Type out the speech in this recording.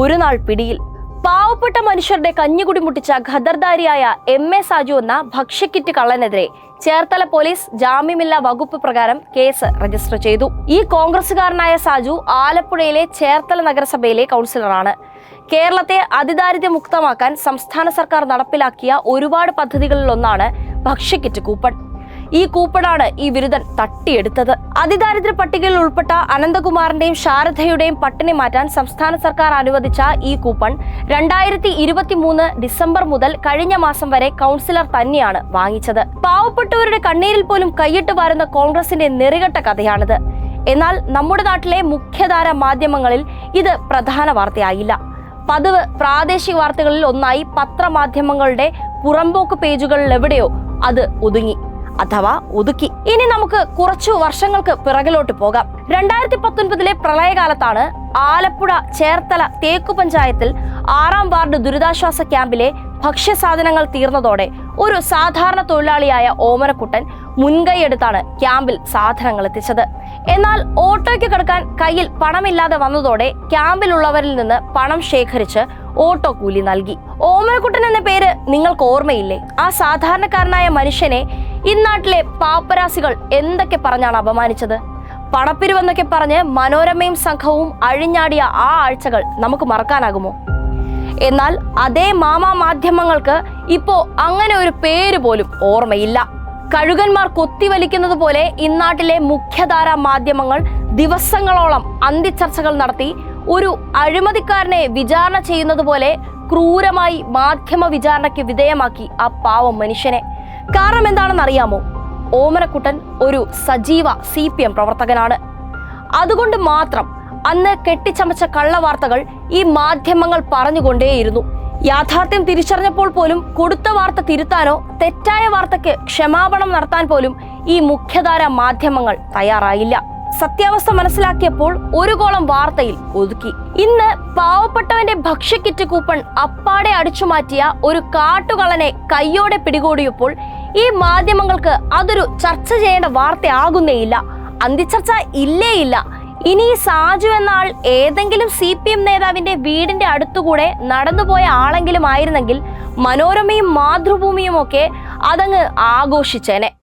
ഒരു നാൾ പിടിയിൽ. പാവപ്പെട്ട മനുഷ്യരുടെ കഞ്ഞുകുടി മുട്ടിച്ച ഖദർദാരിയായ എം എ സാജു എന്ന ഭക്ഷ്യക്കിറ്റ് കള്ളനെതിരെ ചേർത്തല പോലീസ് ജാമ്യമില്ലാ വകുപ്പ് പ്രകാരം കേസ് രജിസ്റ്റർ ചെയ്തു. ഈ കോൺഗ്രസുകാരനായ സാജു ആലപ്പുഴയിലെ ചേർത്തല നഗരസഭയിലെ കൗൺസിലറാണ്. കേരളത്തെ അതിദാരിദ്ര്യ മുക്തമാക്കാൻ സംസ്ഥാന സർക്കാർ നടപ്പിലാക്കിയ ഒരുപാട് പദ്ധതികളിലൊന്നാണ് ഭക്ഷ്യക്കിറ്റ് കൂപ്പൺ. ഈ കൂപ്പണാണ് ഈ വിരുദ്ധൻ തട്ടിയെടുത്തത്. അതിദാരിദ്ര്യ പട്ടികയിൽ ഉൾപ്പെട്ട അനന്തകുമാറിന്റെയും ശാരദയുടെയും പട്ടിണി മാറ്റാൻ സംസ്ഥാന സർക്കാർ അനുവദിച്ച ഈ കൂപ്പൺ രണ്ടായിരത്തി ഇരുപത്തി മൂന്ന് ഡിസംബർ മുതൽ കഴിഞ്ഞ മാസം വരെ കൗൺസിലർ തന്നെയാണ് വാങ്ങിച്ചത്. പാവപ്പെട്ടവരുടെ കണ്ണീരിൽ പോലും കൈയിട്ട് വാരുന്ന കോൺഗ്രസിന്റെ നെറികെട്ട കഥയാണിത്. എന്നാൽ നമ്മുടെ നാട്ടിലെ മുഖ്യധാര മാധ്യമങ്ങളിൽ ഇത് പ്രധാന വാർത്തയായില്ല. പതിവ് പ്രാദേശിക വാർത്തകളിൽ ഒന്നായി പത്രമാധ്യമങ്ങളുടെ പുറമ്പോക്ക് പേജുകളിൽ എവിടെയോ അത് ഒതുങ്ങി. അഥവാ ഒതുക്കി. ഇനി നമുക്ക് കുറച്ചു വർഷങ്ങൾക്ക് പിറകിലോട്ട് പോകാം. രണ്ടായിരത്തി പത്തൊൻപതിലെ പ്രളയകാലത്താണ് ആലപ്പുഴ ചേർത്തല തേക്കു പഞ്ചായത്തിൽ ആറാം വാർഡ് ദുരിതാശ്വാസ ക്യാമ്പിലെ ഭക്ഷ്യസാധനങ്ങൾ തീർന്നതോടെ ഒരു സാധാരണ തൊഴിലാളിയായ ഓമനക്കുട്ടൻ മുൻകൈയെടുത്താണ് ക്യാമ്പിൽ സാധനങ്ങൾ എത്തിച്ചത്. എന്നാൽ ഓട്ടോയ്ക്ക് കിടക്കാൻ കയ്യിൽ പണമില്ലാതെ വന്നതോടെ ക്യാമ്പിലുള്ളവരിൽ നിന്ന് പണം ശേഖരിച്ച് ഓട്ടോ കൂലി നൽകി. ഓമനക്കുട്ടൻ എന്ന പേര് നിങ്ങൾക്ക് ഓർമ്മയില്ലേ? ആ സാധാരണക്കാരനായ മനുഷ്യനെ ഇന്നാട്ടിലെ പാപ്പരാസികൾ എന്തൊക്കെ പറഞ്ഞാണ് അപമാനിച്ചത്? പണപ്പിരിവെന്നൊക്കെ പറഞ്ഞ് മനോരമയും സംഘവും അഴിഞ്ഞാടിയ ആ ആഴ്ചകൾ നമുക്ക് മറക്കാനാകുമോ? എന്നാൽ അതേ മാമാ മാധ്യമങ്ങൾക്ക് ഇപ്പോ അങ്ങനെ ഒരു പേര് പോലും ഓർമ്മയില്ല. കഴുകന്മാർ കൊത്തിവലിക്കുന്നത് പോലെ ഇന്നാട്ടിലെ മുഖ്യധാരാ മാധ്യമങ്ങൾ ദിവസങ്ങളോളം അന്തിച്ചർച്ചകൾ നടത്തി ഒരു അഴിമതിക്കാരനെ വിചാരണ ചെയ്യുന്നത് പോലെ ക്രൂരമായി മാധ്യമ വിചാരണയ്ക്ക് വിധേയമാക്കി ആ പാവം മനുഷ്യനെ. കാരണം എന്താണെന്ന് അറിയാമോ ഓമനക്കുട്ടൻ ഒരു സജീവ സി പി എം പ്രവർത്തകനാണ്. അതുകൊണ്ട് മാത്രം അന്ന് കെട്ടിച്ചമച്ച കള്ളവാർത്തകൾ ഈ മാധ്യമങ്ങൾ പറഞ്ഞുകൊണ്ടേയിരുന്നു. യാഥാർത്ഥ്യം തിരിച്ചറിഞ്ഞപ്പോൾ പോലും കൊടുത്ത വാർത്ത തിരുത്താനോ തെറ്റായ വാർത്തയ്ക്ക് ക്ഷമാപണം നടത്താൻ പോലും ഈ മുഖ്യധാര മാധ്യമങ്ങൾ തയ്യാറായില്ല. സത്യാവസ്ഥ മനസ്സിലാക്കിയപ്പോൾ ഒരു കോളം വാർത്തയിൽ ഒതുക്കി. ഇന്ന് പാവപ്പെട്ടവന്റെ ഭക്ഷ്യക്കിറ്റ് കൂപ്പൺ അപ്പാടെ അടിച്ചുമാറ്റിയ ഒരു കാട്ടുകളനെ കയ്യോടെ പിടികൂടിയപ്പോൾ ഈ മാധ്യമങ്ങൾക്ക് അതൊരു ചർച്ച ചെയ്യേണ്ട വാർത്തയാകുന്നേയില്ല. അന്തിച്ചർച്ച ഇല്ലേയില്ല. ഇനി ഈ സാജു എന്ന ആൾ ഏതെങ്കിലും സി പി എം നേതാവിന്റെ വീടിന്റെ അടുത്തുകൂടെ നടന്നുപോയ ആളെങ്കിലും ആയിരുന്നെങ്കിൽ മനോരമയും മാതൃഭൂമിയും ഒക്കെ അതങ്ങ് ആഘോഷിച്ചേനെ.